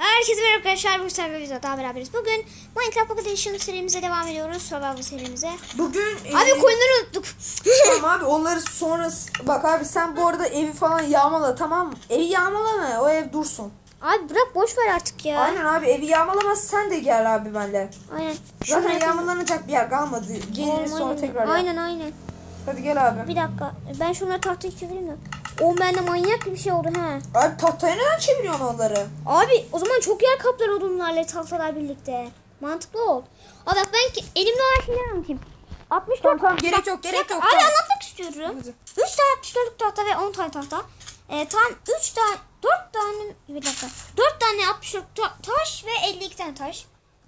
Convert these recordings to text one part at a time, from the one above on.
Herkese merhaba arkadaşlar. Bu sefer videoda daha beraberiz. Bugün Minecraft Pocket Edition serimize devam ediyoruz. Survival serimize. Bugün Abi e, koyunları unuttuk. tamam abi onları sonra bak abi sen bu arada evi falan yağmala tamam mı? Evi yağmalama o ev dursun. Abi bırak boş ver artık ya. Aynen abi evi yağmalama sen de gel abi benimle. Aynen. Zaten Şuraya- yağmalanacak bir yer kalmadı. Geliriz sonra tekrar. Aynen aynen. Hadi gel abi. Bir dakika. Ben şunları tahtaya çevireyim de. O bende manyak bir şey oldu ha. Abi tahtaya neden çeviriyorsun onları? Abi o zaman çok yer kaplar odunlarla tahtalar birlikte. Mantıklı ol. Abi bak ben ki, elimde olan şeyleri anlatayım. 64 Tamam tamam gerek yok gerek yok. Abi tamam. anlatmak istiyorum. Hadi. 3 tane 64'lük tahta ve 10 tane tahta. Ee, tam 3 tane 4 tane bir dakika. 4 tane 64 ta- taş ve 52 tane taş.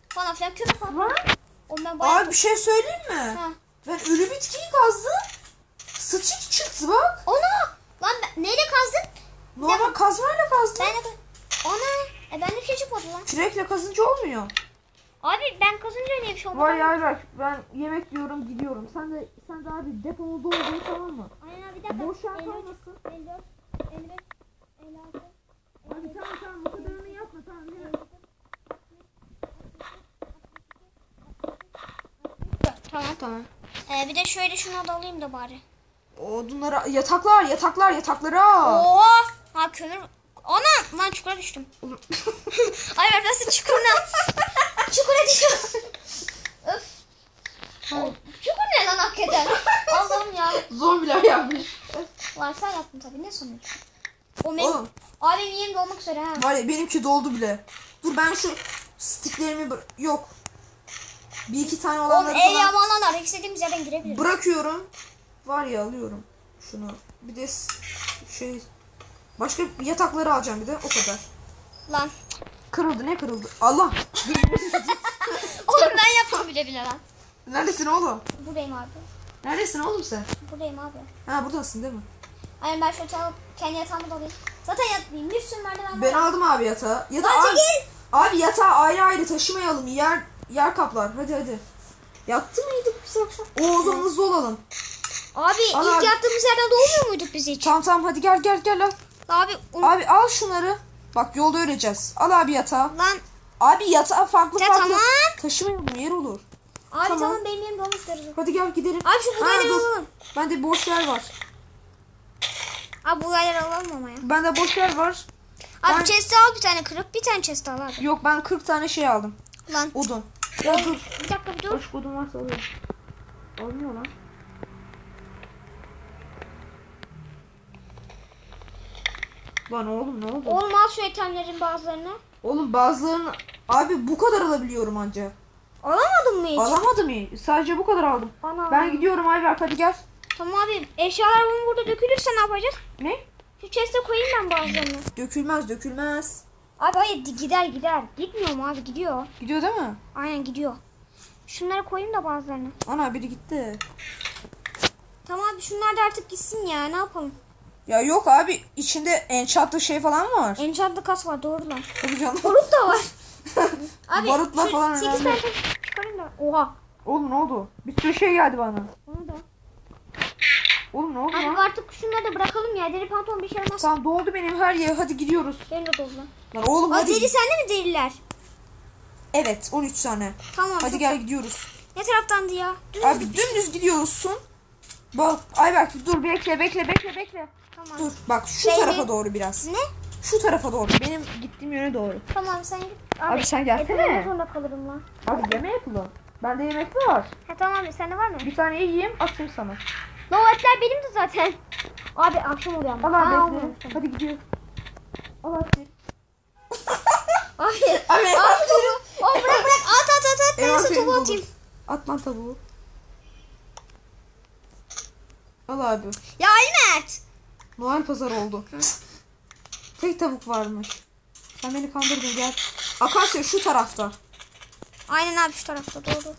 Falan filan kömür falan. O ben bayağı Abi bir şey söyleyeyim mi? Ha. Ben ölü bitkiyi kazdım. Sıçık çıktı bak. Ona! Ben, neyle kazdın? Normal kazmayla kazdım. Ben de Ona! E bende bir şey çıkmadı lan. Kürekle kazınca olmuyor. Abi ben kazınca niye bir şey olmadı? Vay ya bak ben yemek yiyorum gidiyorum. Sen de sen de abi depomu doldurun tamam mı? Aynen abi bir dakika. Boş yer 53, kalmasın. 54, 55, 56. Hadi tamam tamam o kadarını yapma tamam. Tamam tamam. Ee, bir de şöyle şunu da alayım da bari. Odunlara yataklar yataklar yataklara. Oha! Ha kömür. Ana! Lan çukura düştüm. Ay ben nasıl çukuruna? çukura düştüm. Öf. Çukur ne lan hakikaten? Allah'ım ya. Zombiler yapmış. Lan sen yaptın tabii ne sonuç? O benim. Oğlum Abi benim yerim dolmak üzere ha. var ya benimki doldu bile. Dur ben şu stiklerimi bıra- yok. Bir iki tane Oğlum olanları ev falan yağmalanlar. İstediğimiz yerden girebiliriz. bırakıyorum. Var ya alıyorum şunu. Bir de şey başka yatakları alacağım bir de o kadar. Lan. Kırıldı ne kırıldı? Allah. Oğlum ben yaptım bile bile lan. Neredesin oğlum? Buradayım abi. Neredesin oğlum sen? Buradayım abi. Ha buradasın değil mi? Aynen ben şu yatağı kendi yatağımı da alayım. Zaten yatmayayım. Bir sürü merdiven var. Ben aldım abi yatağı. Ya da abi, gel. abi yatağı ayrı ayrı taşımayalım. Yer yer kaplar. Hadi hadi. Yattı mıydık biz akşam? O zaman hızlı olalım. Abi Al ilk abi. yattığımız yerden doğmuyor muyduk biz hiç? Tamam tamam hadi gel gel gel al. Abi un- Abi al şunları. Bak yolda öleceğiz. Al abi yatağı. lan Abi yatağı farklı Ya farklı. tamam. Taşımayalım yer olur. abi tamam, Tamam. benim yerim dolmuş. Hadi gel gidelim. Abi şu dur. alalım. Bende boş yer var. Abi buğdayları alalım ama ya. Bende boş yer var. Abi Ben- chest'i al bir tane kırıp bir tane chest al abi. Yok ben 40 tane şey aldım. Lan Odun. Ya dur. bir dakika bir dur. Boş odun varsa alıyorum. Olmuyor lan. Lan oğlum ne oldu? Oğlum al şu itemlerin bazılarını. Oğlum bazılarını abi bu kadar alabiliyorum anca. Alamadın mı hiç? Alamadım ya. Sadece bu kadar aldım. Ana. Ben gidiyorum Ayberk hadi gel. Tamam abi eşyalar bunun burada dökülürse ne yapacağız? Ne? Şu chest'e koyayım ben bazılarını. Dökülmez dökülmez. Abi hayır gider gider. Gitmiyor mu abi gidiyor. Gidiyor değil mi? Aynen gidiyor. Şunları koyayım da bazılarını. Ana biri gitti. Tamam abi şunlar da artık gitsin ya ne yapalım. Ya yok abi içinde enchantlı şey falan mı var? Enchantlı kas var doğru lan. Tabii canım. Barut da var. Abi Barutla falan önemli. tane taş çıkarayım da. Oha. Oğlum ne oldu? Bir sürü şey geldi bana. Onu da. Oğlum ne oldu Abi lan? artık şunları da bırakalım ya. Deri pantolon bir şey olmaz. Tamam doldu benim her yer. Hadi gidiyoruz. Benim de doldu lan. Lan oğlum Aa, hadi. deri sende mi deriler? Evet 13 tane. Tamam. Hadi çok- gel gidiyoruz. Ne taraftandı ya? Dümdüz Abi dümdüz gidiyorsun. Bak Ayberk dur bekle bekle bekle bekle. Tamam. Dur bak şu Şey tarafa doğru biraz. Ne? Şu tarafa doğru. Benim gittiğim yöne doğru. Tamam sen git. Abi sen Eteme gelsene. zorunda kalırım lan. Abi yeme yapalım. Bende yemek var. Ha tamam abi sende var mı? Bir tane yiyeyim atayım sana. Etler benim de zaten. Abi akşam oluyor ama. Al Aa, abi olmamış. bekle. Hadi gidiyoruz. Al hadi. Abi. Abi Abi topu. Oh bırak bırak at at at at. Ben senin topu atayım. At lan tavuğu. Al abi. Ya Ali Mert. Noel pazarı oldu. Tek tavuk varmış. Sen beni kandırdın gel. Akasya şu tarafta. Aynen abi şu tarafta doğru.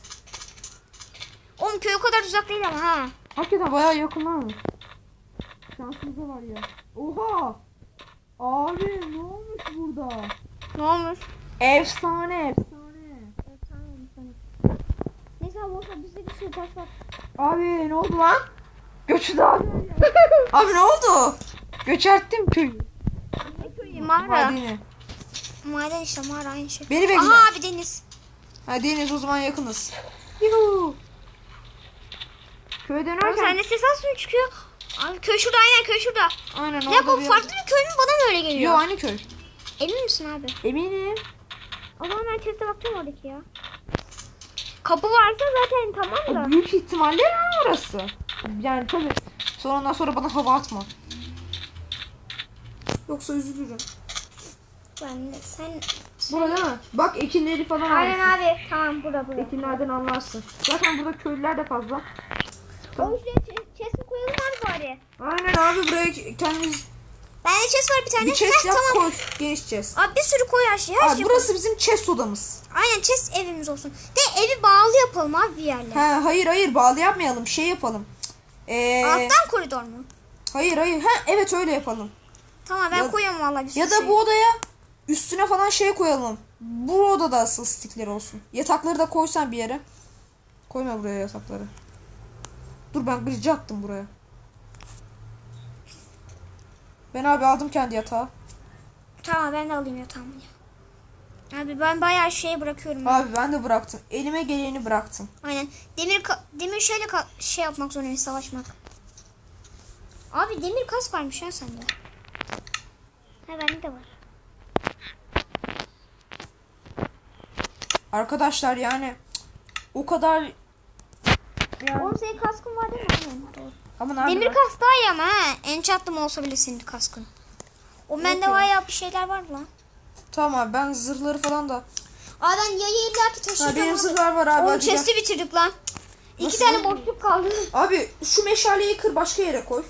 Oğlum köy o kadar uzak değil ama ha. Hakikaten bayağı yakın ha. Şansımıza var ya. Oha! Abi ne olmuş burada? Ne olmuş? Efsane efsane. Neyse abi olsa bizde bir taş var. Abi ne oldu lan? Göçürdü abi. abi ne oldu? Göçerttim köyü. Mağara. Vadini. maden işte mağara aynı şey. Beni bekle. Aha abi deniz. Ha Deniz o zaman yakınız. Yuhu. Köye dönerken. sende ses az mı çıkıyor? Abi köy şurada aynen köy şurada. Aynen Ne orada bir farklı bir köy mü bana mı öyle Yo geliyor? aynı köy. Emin misin abi? Eminim. O zaman ben teste bakacağım oradaki ya. Kapı varsa zaten tamam da. Büyük ihtimalle ya orası. Yani tabii. Sonra ondan sonra bana hava atma. Yoksa üzülürüm. Ben de sen... Burada değil mi? Bak ekinleri falan Aynen abi. Tamam bura bura. Ekinlerden anlarsın. Zaten burada köylüler de fazla. O şuraya chest koyalım abi bari? Aynen abi buraya kendiniz Bende chest var bir tane. bir chest Heh, yap tamam. koy. Geniş chest. Abi bir sürü koy her şeyi. Her Abi şeyi burası bizim chest odamız. koy. Aynen chest evimiz olsun. De evi bağlı yapalım abi bir yerle. Ha hayır hayır bağlı yapmayalım. Şey yapalım. Ee, Alttan koridor mu? hayır hayır. Ha evet öyle yapalım. Tamam ben Ya- koyuyorum vallahi bir sürü Ya da şey. bu odaya üstüne falan şey koyalım. Bu odada asıl stickler olsun. Yatakları da koysan bir yere. Koyma buraya yatakları. Dur ben gıcı attım buraya. Ben abi aldım kendi yatağı. Tamam ben de alayım yatağımı. Abi ben bayağı şey bırakıyorum. Abi ben de bıraktım. Elime geleni bıraktım. Aynen. Demir demir şeyle ka- şey yapmak zorundayız savaşmak. Abi demir kask varmış ya sende. Ha bende de var. Arkadaşlar yani o kadar yani Oğlum senin kaskın var değil mi? Aynen ama nerede Demir var? kask daha iyi ama ha. Enchantlı olsa bile senin kaskın. O bende ya. bayağı bir şeyler var lan. Tamam abi ben zırhları falan da. Aa ben yayı illaki Ha, taşıyacağım benim abi. zırhlar var abi. Oğlum hadi chest'i bitirdik lan. İki Nasıl tane boşluk kaldı. Abi şu meşaleyi kır başka yere koy.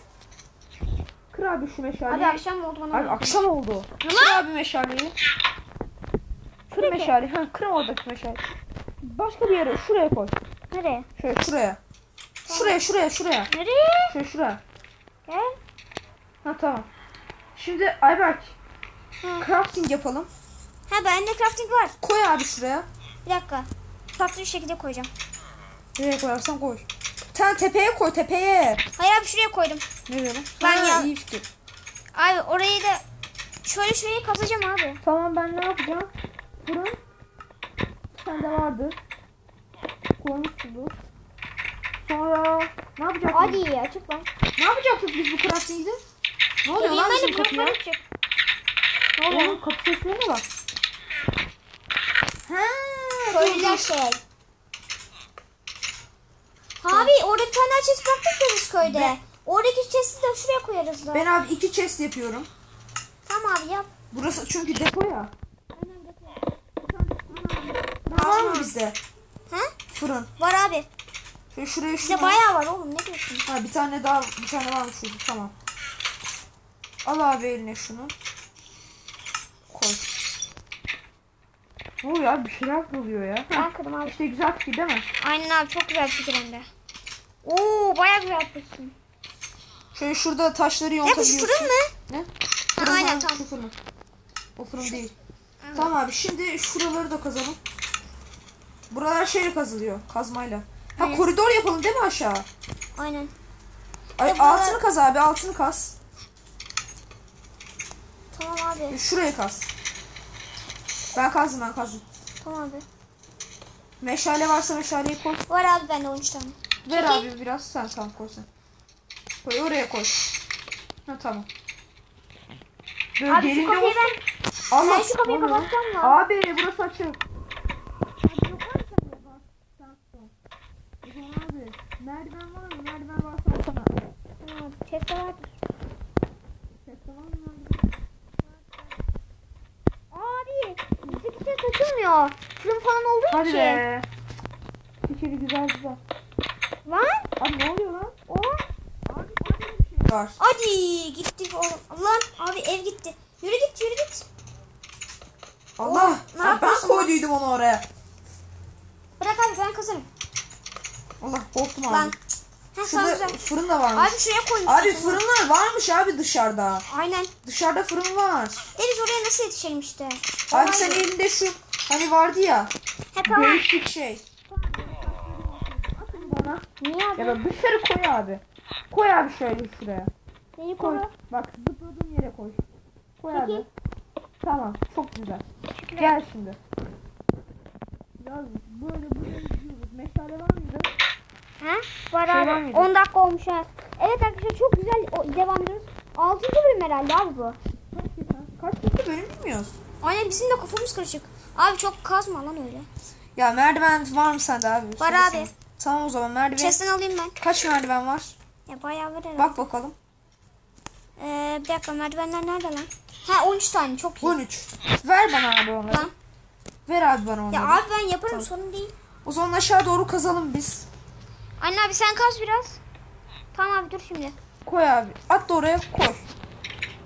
Kır abi şu meşaleyi. Abi akşam oldu bana. Abi akşam oldu. Kır abi meşaleyi. Kır meşaleyi. Ha kır oradaki meşaleyi. Başka bir yere şuraya koy. Nereye? Şöyle şuraya. Şuraya şuraya şuraya. Nereye? Şöyle şuraya. Gel. Ha tamam. Şimdi Ayberk Ha. crafting yapalım. Ha bende crafting var. Koy abi şuraya. Bir dakika. Farklı bir şekilde koyacağım. Nereye koyarsan koy. Sen tepeye koy tepeye. Hayır abi şuraya koydum. Ne diyorum? Ben Ha, ya- iyi fikir. Abi orayı da şöyle şuraya kazacağım abi. Tamam ben ne yapacağım? Fırın. Sende vardı. Koymuşsundur. Sonra ne yapacaktık? Hadi açık lan. Ne yapacaktık biz bu crafting'de? Ne oluyor Geleyim lan bizim kapıya? Ne oluyor? Oğlum kapı seslerine bak. Ha, Köylüler şey. Abi orada bir tane chest bıraktık ya biz köyde. Ben- Oradaki chest'i de şuraya koyarız da. Ben abi iki chest yapıyorum. Tamam abi yap. Burası çünkü depo ya. Aynen de koy. Fırın var mı bizde? Ha? Fırın. Var abi. Şöyle şuraya Bize şunu. bayağı var oğlum ne diyorsun? Ha bir tane daha bir tane varmış şurada tamam. Al abi eline şunu. Koy. Oluyor abi bir şeyler oluyor ya. Ben kırdım abi. İşte güzel fikir değil mi? Aynen abi çok güzel fikir hem de. Oo bayağı güzel yapmışsın. Şöyle şurada taşları Ne bu şu yontabiliyorsun. fırın mı? Ne? Ha, aynen, tamam. Şu fırın. O fırın değil. Evet. Tamam abi şimdi şuraları da kazalım. Buralar şeyle kazılıyor kazmayla. Ha Aynen. koridor yapalım değil mi aşağı? Aynen. Ay, Ya buralar- altını kaz abi altını kaz. Tamam abi. Şuraya kaz. Ben kazdım ben kazdım. Tamam abi. Meşale varsa meşaleyi koy. Var abi bende 13 tane. Ver Peki. abi biraz sen tamam koy sen. Koy oraya koy. Ha tamam. Böyle Abi şu kapıyı ben... Allah. Ben şu kapıyı kapatacağım lan. Abi burası açık. Mı. Sen merdiven var mı? Merdiven varsa alsana. Tamam. Chest'te vardır. Sesle var mı merdiven? Abi bizdeki açılmıyor. Fırın falan olduğu Hadi için. be. İçeri güzel güzel. Lan. Abi ne oluyor lan? O. Abi bir şey var. Hadi gittik oğlum. Lan abi ev gitti. Yürü git yürü git. Allah. ne Abi ben koyduydum onu oraya. Bırak abi ben kazanım. Allah korktum abi. Lan. Şurada güzel. fırın da varmış. Abi şuraya koymuşsun. Abi sen. fırınlar varmış abi dışarıda. Aynen. Dışarıda fırın var. Deniz oraya nasıl yetişelim işte. Abi sen elinde şu hani vardı ya. He tamam. Değişik şey. Atın bana. Niye abi? Ya da dışarı koy abi. Koy abi şöyle şuraya. Beni Koy. koru. Bak zıpladığın yere koy. Koy Peki. abi. Tamam çok güzel. Gel şimdi. Biraz böyle buraya gidiyoruz. Meşale var? Ha? Var Şey abi. mıydı? 10 dakika olmuş ha. Evet arkadaşlar çok güzel o, devam ediyoruz. 6. bölüm herhalde abi bu. Kaç dakika bölüm bilmiyoruz. Aynen bizim de kafamız karışık. Abi çok kazma lan öyle. Ya merdiven var mı sende abi? Var Söylesene. abi. Tamam o zaman merdiven. Chest'ten alayım ben. Kaç merdiven var? Ya bayağı var herhalde. Bak bakalım. Ee, bir dakika merdivenler nerede lan? Ha 13 tane çok iyi. 13. Ver bana abi onları. Lan. Ver abi bana onları. Ya abi ben yaparım sorun değil. O zaman aşağı doğru kazalım biz. Anne abi sen kaz biraz. Tamam abi dur şimdi. Koy abi. At da oraya koy.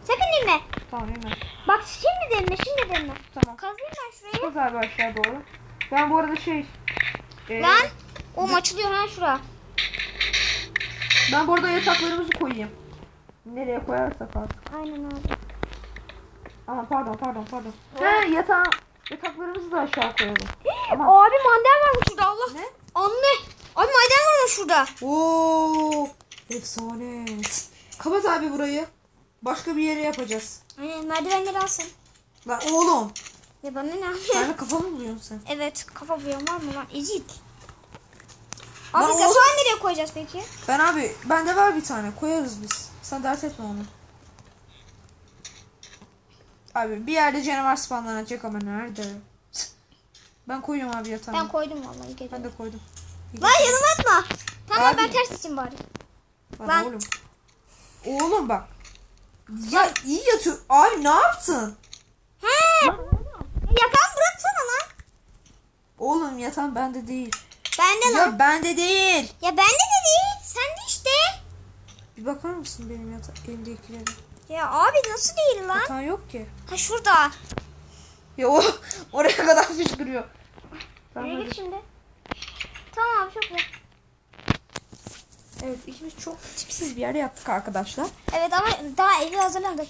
Sakın inme. Tamam hemen. Bak şimdi denme şimdi denme. Tamam. Kazayım ben şurayı. Kaz abi aşağı doğru. Ben bu arada şey... e, Lan. O açılıyor ha şura. Ben bu arada yataklarımızı koyayım. Nereye koyarsak artık. Aynen abi. Ama pardon pardon pardon. He yatağı, yataklarımızı da aşağı koyalım. Ama- Abi maden varmış şurada Allah. Ne? Anne. Abi maden varmış şurada. Oo, efsane. Kapat abi burayı. Başka bir yere yapacağız. Aynen merdivenleri alsın. Lan oğlum. Ya bana ne abi? Sen de kafamı buluyorsun sen. Evet kafa buyan var mı lan? Ezik. Abi oğlum. yatağı nereye koyacağız peki? Ben abi bende var bir tane koyarız biz. Sen dert etme onu. Abi bir yerde canavar spawnlanacak ama nerede? Ben koyuyorum abi yatağımı. Ben koydum vallahi gece. Ben de koydum. Lan yanıma atma. Tamam Abi. ben ters için bari. Lan, Lan. oğlum. Oğlum bak. Ya iyi yatıyor. Abi ne yaptın? He. Yatağımı bıraksana lan. Oğlum yatan bende değil. Bende lan. Ya bende değil. Ya bende de değil. Sen de işte. Bir bakar mısın benim yata elimdekilere? Ya abi nasıl değil lan? Yatan yok ki. Ha şurada. Ya o oraya kadar fışkırıyor. Hadi. git şimdi. Abi çok güzel. Evet ikimiz çok tipsiz bir yerde yaptık arkadaşlar. Evet ama daha evi hazırladık.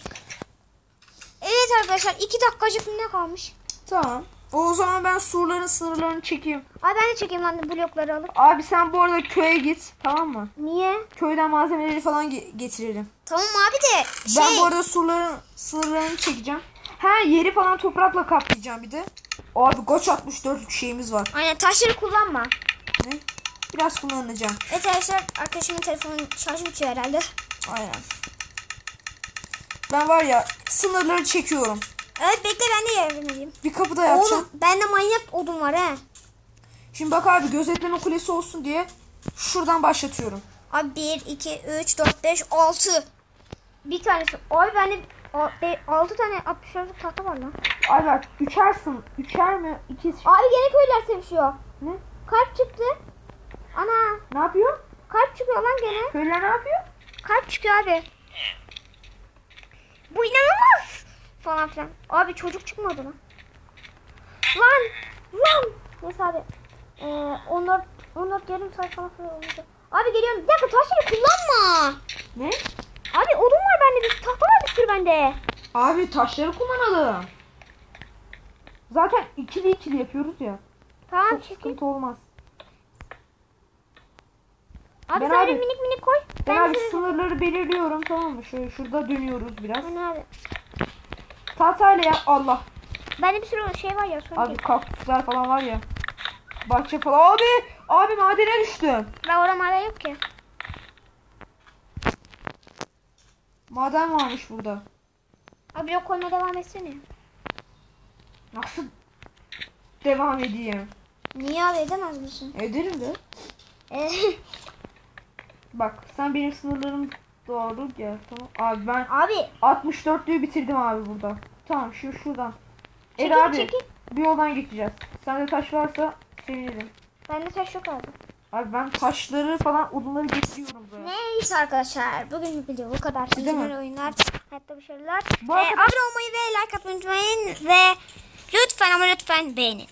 Evet arkadaşlar iki dakikacık ne kalmış? Tamam. O zaman ben surların sınırlarını çekeyim. Abi ben de çekeyim lan blokları alıp. Abi sen bu arada köye git tamam mı? Niye? Köyden malzemeleri falan ge- getirelim. Tamam abi de şey. Ben bu arada surların sınırlarını çekeceğim. Ha yeri falan toprakla kaplayacağım bir de. Abi kaç 64 şeyimiz var. Aynen taşları kullanma. Ne? Biraz kullanacağım. Evet arkadaşlar arkadaşımın telefonun şarjı bitiyor herhalde. Aynen. Ben var ya sınırları çekiyorum. Evet bekle ben de yardım edeyim. Bir kapı da yapacağım. Oğlum bende manyak odun var he. Şimdi bak abi gözetleme kulesi olsun diye şuradan başlatıyorum. Abi 1, 2, 3, 4, 5, 6. Bir tanesi. Abi bende 6 tane 64'lük tahta var lan. Ay bak üçer sın. Üçer mi? İki. Abi gene köyler sevişiyor. Ne? Kalp çıktı. Ana Ne yapıyor? kalp çıkıyor lan gene. Köylüler ne yapıyor? Kalp çıkıyor abi. Bu inanılmaz. Falan filan. Abi çocuk çıkmadı lan. Lan. Lan. Neyse abi. Ee, onlar, onlar yarım saat falan sonra olacak. Abi geliyorum. Bir dakika taşları kullanma. Ne? Abi odun var bende. Bir tahta var bir sürü bende. Abi taşları kullanalım. Zaten ikili ikili yapıyoruz ya. Tamam Çok çekil. sıkıntı olmaz. Abi Ben sen abi- minik minik koy. Ben Ben abi sınırları belirliyorum tamam mı? Şöyle şurada dönüyoruz biraz. Ben abi. Tahtayla ya Allah. Bende bir sürü şey var ya. Sonra Abi kaktüsler falan var ya. Bahçe falan. Abi! Abi madene düştüm. Ben orada maden yok ki. Maden varmış burada. Abi yok koyma devam etsene. Nasıl devam edeyim? Niye abi edemez misin? Ederim de. Ee, Bak sen benim sınırlarım doğru gel tamam. Abi ben abi 64'lüğü bitirdim abi burada. Tamam şu şuradan. Çekil, Er abi çekil. bir yoldan geçeceğiz. Sende taş varsa sevinirim. bende taş yok abi. Abi ben taşları falan odunları getiriyorum buraya. Neyse arkadaşlar bugün video bu kadar. Değil mi? Güzel oyunlar, hayatta başarılar. Bu Ee, arada- abone olmayı ve like atmayı unutmayın ve lütfen ama lütfen beğenin.